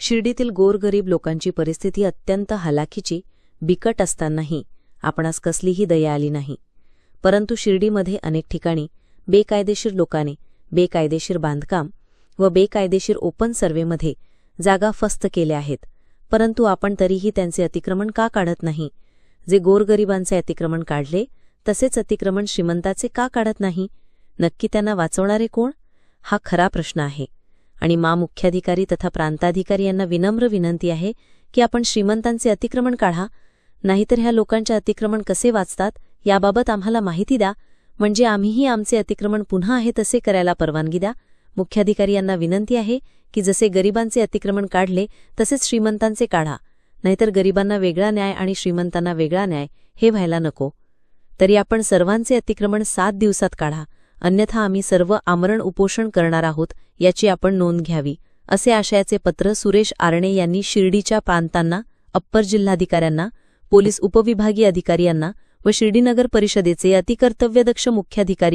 शिर्डीतील गोरगरीब लोकांची परिस्थिती अत्यंत हलाखीची बिकट असतानाही आपणास कसलीही दया आली नाही. परंतु शिर्डीमध्ये अनेक ठिकाणी बेकायदेशीर लोकांनी बेकायदेशीर बांधकाम व बेकायदेशीर ओपन सर्व्हेमध्ये जागा फस्त केल्या आहेत. परंतु आपण तरीही त्यांचे अतिक्रमण का काढत नाही? जे गोरगरिबांचे अतिक्रमण काढले तसेच अतिक्रमण श्रीमंताचे का काढत नाही? नक्की त्यांना वाचवणारे कोण? हा खरा प्रश्न आहे. आणि मा मुख्याधिकारी तथा प्रांताधिकारी यांना विनम्र विनंती आहे की आपण श्रीमंतांचे अतिक्रमण काढा नाहीतर ह्या लोकांचे अतिक्रमण कसे वाचतात याबाबत आम्हाला माहिती द्या. म्हणजे आम्हीही आमचे अतिक्रमण पुन्हा आहे तसे करायला परवानगी द्या. मुख्याधिकारी यांना विनंती आहे की जसे गरिबांचे अतिक्रमण काढले तसेच श्रीमंतांचे काढा. नाहीतर गरिबांना वेगळा न्याय आणि श्रीमंतांना वेगळा न्याय हे व्हायला नको. तरी आपण सर्वांचे अतिक्रमण सात दिवसात काढा. अन्यथा आम्ही सर्व आमरण उपोषण करणार आहोत याची आपण नोंद घ्यावी असे आशयाचे पत्र सुरेश आरणे यांनी शिर्डीच्या प्रांतांना अप्पर जिल्हाधिकाऱ्यांना पोलीस उपविभागीय अधिकारी यांना व शिर्डीनगर परिषदेचे अतिकर्तव्यदक्ष मुख्याधिकारी